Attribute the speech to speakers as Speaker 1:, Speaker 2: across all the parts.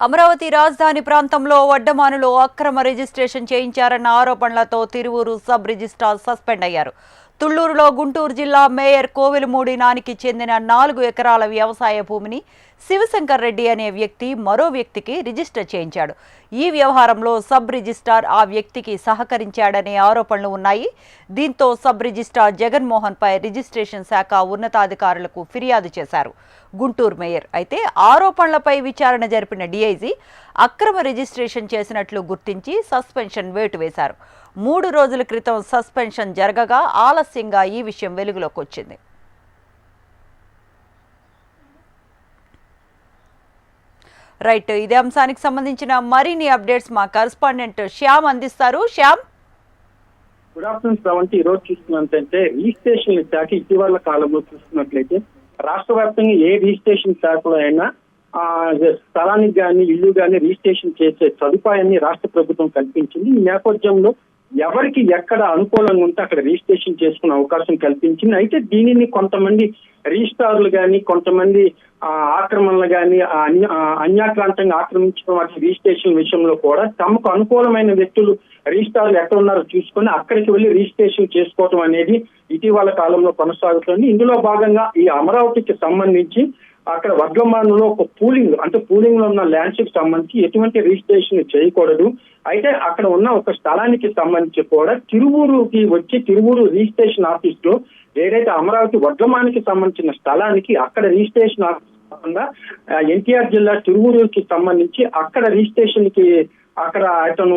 Speaker 1: అమరావతి రాజధాని ప్రాంతంలో వడ్డమానులు అక్రమ రిజిస్ట్రేషన్ చేయించారన్న ఆరోపణలతో తిరువూరు సబ్ రిజిస్ట్రార్ సస్పెండ్ అయ్యారు. తుళ్ళూరులో గుంటూరు జిల్లా మేయర్ కోవిలమూడి నానికి చెందిన నాలుగు ఎకరాల వ్యవసాయ భూమిని శివశంకర్ రెడ్డి అనే వ్యక్తి మరో వ్యక్తికి రిజిస్టర్ చేయించాడు. ఈ వ్యవహారంలో సబ్ రిజిస్ట్రార్ ఆ వ్యక్తికి సహకరించాడనే ఆరోపణలు ఉన్నాయి. దీంతో సబ్ రిజిస్ట్రార్ జగన్మోహన్పై రిజిస్ట్రేషన్ శాఖ ఉన్నతాధికారులకు ఫిర్యాదు చేశారు. గుంటూరు మేయర్ అయితే ఆరోపణలపై విచారణ జరిపిన డీఐజీ అక్రమ రిజిస్ట్రేషన్ చేసినట్లు గుర్తించి సస్పెన్షన్ వేటు వేశారు. మూడు రోజుల క్రితం సస్పెన్షన్ జరగగా ఆలస్యంగా ఈ విషయం వెలుగులోకి వచ్చింది రైట్ ఇదే అంశానికి సంబంధించిన మరిన్ని అప్డేట్స్ మా కరస్పాండెంట్ శ్యామ్ అందిస్తారు. శ్యామ్?
Speaker 2: Good afternoon Sravanthi. ఈ రోజు చూస్తున్నట్టయితే రిజిస్ట్రేషన్ శాఖ ఇటీవల కాలంలో చూస్తున్నట్లయితే రాష్ట్ర వ్యాప్తంగా ఏ రిజిస్ట్రేషన్ శాఖలో అయినా ఆ స్థలానికి కానీ ఇల్లు కానీ రిజిస్ట్రేషన్ చేసే సదుపాయాన్ని రాష్ట్ర ప్రభుత్వం కల్పించింది. ఈ నేపథ్యంలో ఎవరికి ఎక్కడ అనుకూలంగా ఉంటే అక్కడ రిజిస్ట్రేషన్ చేసుకునే అవకాశం కల్పించింది. అయితే దీనిని కొంతమంది రిజిస్ట్రార్లు కానీ కొంతమంది ఆ, ఆక్రమణలు కానీ అన్యాక్రాంతంగా ఆక్రమించడం వాటి రిజిస్ట్రేషన్ విషయంలో కూడా తమకు అనుకూలమైన వ్యక్తులు రిజిస్ట్రార్లు ఎక్కడ ఉన్నారో చూసుకొని అక్కడికి వెళ్ళి రిజిస్ట్రేషన్ చేసుకోవడం అనేది ఇటీవల కాలంలో కొనసాగుతుంది. ఇందులో భాగంగా ఈ అమరావతికి సంబంధించి అక్కడ వర్గమానంలో ఒక పూలింగ్ అంటే పూలింగ్లో ఉన్న ల్యాండ్షిప్ సంబంధించి ఎటువంటి రిజిస్ట్రేషన్ చేయకూడదు. అయితే అక్కడ ఉన్న ఒక స్థలానికి సంబంధించి కూడా తిరువూరుకి వచ్చి తిరువూరు రిజిస్ట్రేషన్ ఆఫీస్లో ఏదైతే అమరావతి వర్గమానికి సంబంధించిన స్థలానికి అక్కడ రిజిస్ట్రేషన్ ఆఫీస్ కాకుండా ఎన్టీఆర్ జిల్లా తిరువూరుకి సంబంధించి అక్కడ రిజిస్ట్రేషన్కి అక్కడ అతను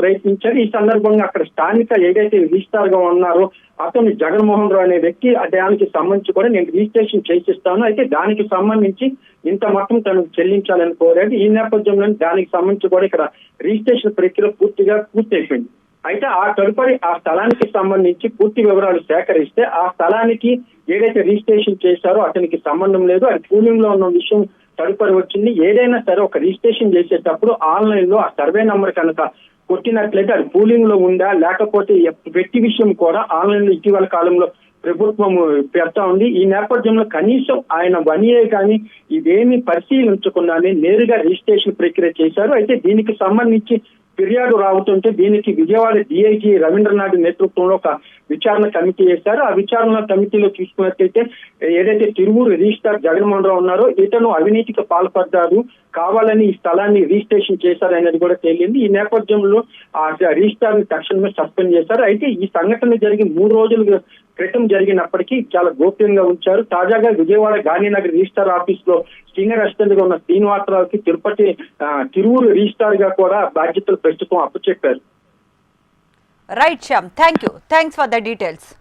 Speaker 2: ప్రయత్నించారు ఈ సందర్భంగా అక్కడ స్థానిక ఏదైతే రిజిస్టార్గా ఉన్నారో అతను జగన్మోహన్ రావు అనే వ్యక్తి ఆ దానికి సంబంధించి కూడా నేను రిజిస్ట్రేషన్ చేసిస్తాను అయితే దానికి సంబంధించి ఇంత మొత్తం తను చెల్లించాలని కోరాడు. ఈ నేపథ్యంలో దానికి సంబంధించి కూడా ఇక్కడ రిజిస్ట్రేషన్ ప్రక్రియ పూర్తిగా పూర్తయిపోయింది. అయితే ఆ తదుపరి ఆ స్థలానికి సంబంధించి పూర్తి వివరాలు సేకరిస్తే ఆ స్థలానికి ఏదైతే రిజిస్ట్రేషన్ చేశారో అతనికి సంబంధం లేదు. అది కూలింగ్లో ఉన్న విషయం తదుపరి వచ్చింది. ఏదైనా సరే ఒక రిజిస్ట్రేషన్ చేసేటప్పుడు ఆన్లైన్లో ఆ సర్వే నంబర్ కనుక కొట్టినట్లయితే అది పూలింగ్లో ఉందా? లేకపోతే వ్యక్తి విషయం కూడా ఆన్లైన్లో ఇటీవల కాలంలో ప్రభుత్వం పెడతా ఉంది. ఈ నేపథ్యంలో కనీసం ఆయన వన్ ఇయర్ కానీ ఇదేమి పరిశీలించకుండానే నేరుగా రిజిస్ట్రేషన్ ప్రక్రియ చేశారు. అయితే దీనికి సంబంధించి ఫిర్యాదు రావుతుంటే దీనికి విజయవాడ డిఐజీ రవీంద్రనాథ్ నేతృత్వంలో ఒక విచారణ కమిటీ వేశారు ఆ విచారణ కమిటీలో చూసుకున్నట్లయితే ఏదైతే తిరువూరు రిజిస్టార్ జగన్మోహన్ రావు ఉన్నారో ఇతను అవినీతికి పాల్పడ్డారు కావాలని ఈ స్థలాన్ని రిజిస్ట్రేషన్ చేశారు అనేది కూడా తేలింది. ఈ నేపథ్యంలో ఆ రిజిస్టార్ని తక్షణమే సస్పెండ్ చేశారు. అయితే ఈ సంఘటన జరిగి మూడు రోజులు క్రితం జరిగినప్పటికీ చాలా గోప్యంగా ఉంచారు. తాజాగా విజయవాడ గాంధీనగర్ రిజిస్టార్ ఆఫీస్లో సీనియర్ అసిస్టెంట్గా ఉన్న శ్రీనివాసరావుకి తిరుపతి తిరువురు రిజిస్టార్గా కూడా బాధ్యతలు ప్రస్తుతం అప్పచెప్పారు.
Speaker 1: Right, Sham. Thank you. Thanks for the details.